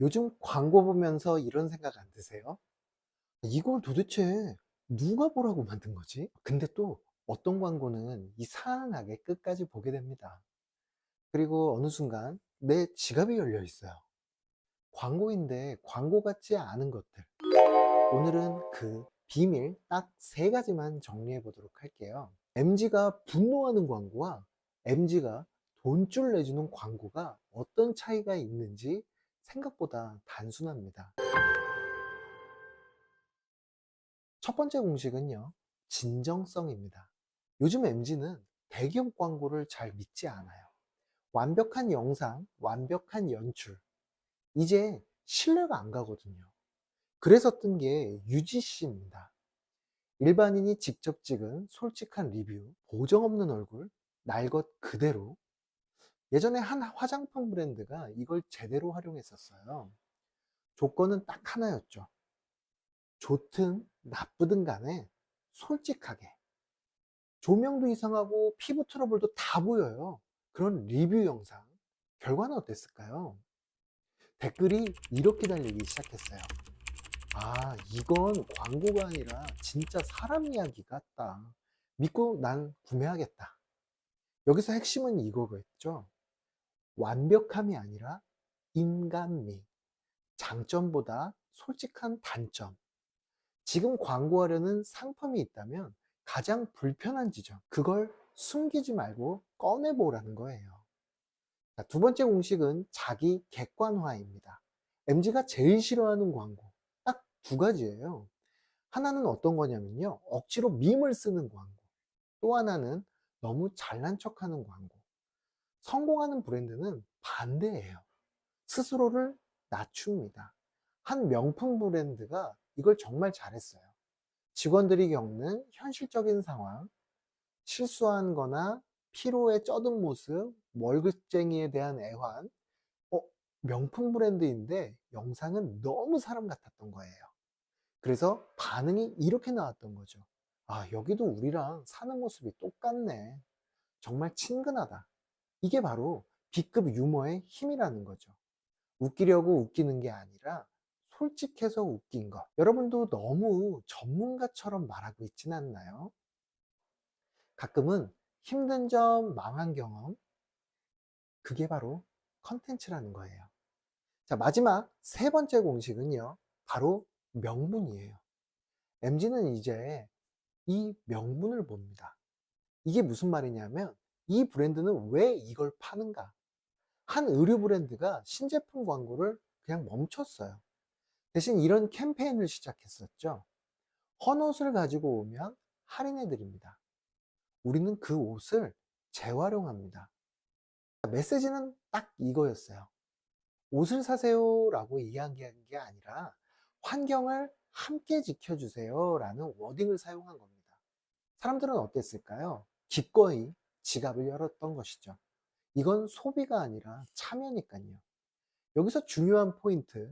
요즘 광고 보면서 이런 생각 안 드세요? 이걸 도대체 누가 보라고 만든 거지? 근데 또 어떤 광고는 이상하게 끝까지 보게 됩니다. 그리고 어느 순간 내 지갑이 열려 있어요. 광고인데 광고 같지 않은 것들. 오늘은 그 비밀 딱 세 가지만 정리해 보도록 할게요. MG가 분노하는 광고와 MG가 돈줄 내주는 광고가 어떤 차이가 있는지 생각보다 단순합니다. 첫 번째 공식은요, 진정성입니다. 요즘 MG는 대기업 광고를 잘 믿지 않아요. 완벽한 영상, 완벽한 연출. 이제 신뢰가 안 가거든요. 그래서 뜬 게 UGC입니다. 일반인이 직접 찍은 솔직한 리뷰, 보정 없는 얼굴, 날 것 그대로. 예전에 한 화장품 브랜드가 이걸 제대로 활용했었어요. 조건은 딱 하나였죠. 좋든 나쁘든 간에 솔직하게. 조명도 이상하고 피부 트러블도 다 보여요. 그런 리뷰 영상. 결과는 어땠을까요? 댓글이 이렇게 달리기 시작했어요. 아, 이건 광고가 아니라 진짜 사람 이야기 같다. 믿고 난 구매하겠다. 여기서 핵심은 이거겠죠. 완벽함이 아니라 인간미. 장점보다 솔직한 단점. 지금 광고하려는 상품이 있다면 가장 불편한 지점. 그걸 숨기지 말고 꺼내보라는 거예요. 자, 두 번째 공식은 자기 객관화입니다. MG가 제일 싫어하는 광고. 딱 두 가지예요. 하나는 어떤 거냐면요. 억지로 밈을 쓰는 광고. 또 하나는 너무 잘난 척 하는 광고. 성공하는 브랜드는 반대예요. 스스로를 낮춥니다. 한 명품 브랜드가 이걸 정말 잘했어요. 직원들이 겪는 현실적인 상황, 실수한 거나 피로에 쩌든 모습, 월급쟁이에 대한 애환, 어, 명품 브랜드인데 영상은 너무 사람 같았던 거예요. 그래서 반응이 이렇게 나왔던 거죠. 아, 여기도 우리랑 사는 모습이 똑같네. 정말 친근하다. 이게 바로 B급 유머의 힘이라는 거죠. 웃기려고 웃기는 게 아니라 솔직해서 웃긴 것. 여러분도 너무 전문가처럼 말하고 있진 않나요? 가끔은 힘든 점, 망한 경험. 그게 바로 컨텐츠라는 거예요. 자, 마지막 세 번째 공식은요. 바로 명분이에요. MG는 이제 이 명분을 봅니다. 이게 무슨 말이냐면 이 브랜드는 왜 이걸 파는가? 한 의류 브랜드가 신제품 광고를 그냥 멈췄어요. 대신 이런 캠페인을 시작했었죠. 헌 옷을 가지고 오면 할인해 드립니다. 우리는 그 옷을 재활용합니다. 메시지는 딱 이거였어요. 옷을 사세요 라고 이야기한 게 아니라 환경을 함께 지켜주세요 라는 워딩을 사용한 겁니다. 사람들은 어땠을까요? 기꺼이 지갑을 열었던 것이죠. 이건 소비가 아니라 참여니까요. 여기서 중요한 포인트,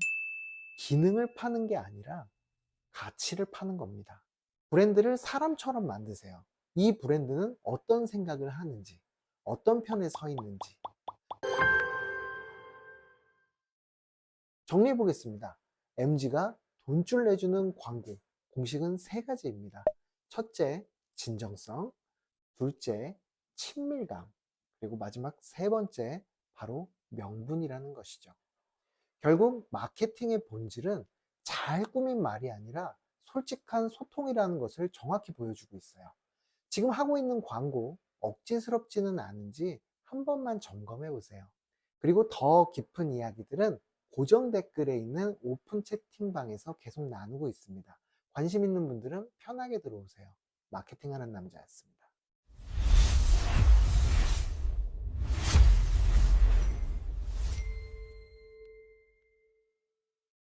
기능을 파는 게 아니라 가치를 파는 겁니다. 브랜드를 사람처럼 만드세요. 이 브랜드는 어떤 생각을 하는지, 어떤 편에 서 있는지. 정리해 보겠습니다. MG가 돈줄 내주는 광고. 공식은 세 가지입니다. 첫째, 진정성. 둘째, 친밀감. 그리고 마지막 세 번째, 바로 명분이라는 것이죠. 결국 마케팅의 본질은 잘 꾸민 말이 아니라 솔직한 소통이라는 것을 정확히 보여주고 있어요. 지금 하고 있는 광고 억지스럽지는 않은지 한 번만 점검해 보세요. 그리고 더 깊은 이야기들은 고정 댓글에 있는 오픈 채팅방에서 계속 나누고 있습니다. 관심 있는 분들은 편하게 들어오세요. 마케팅하는 남자였습니다.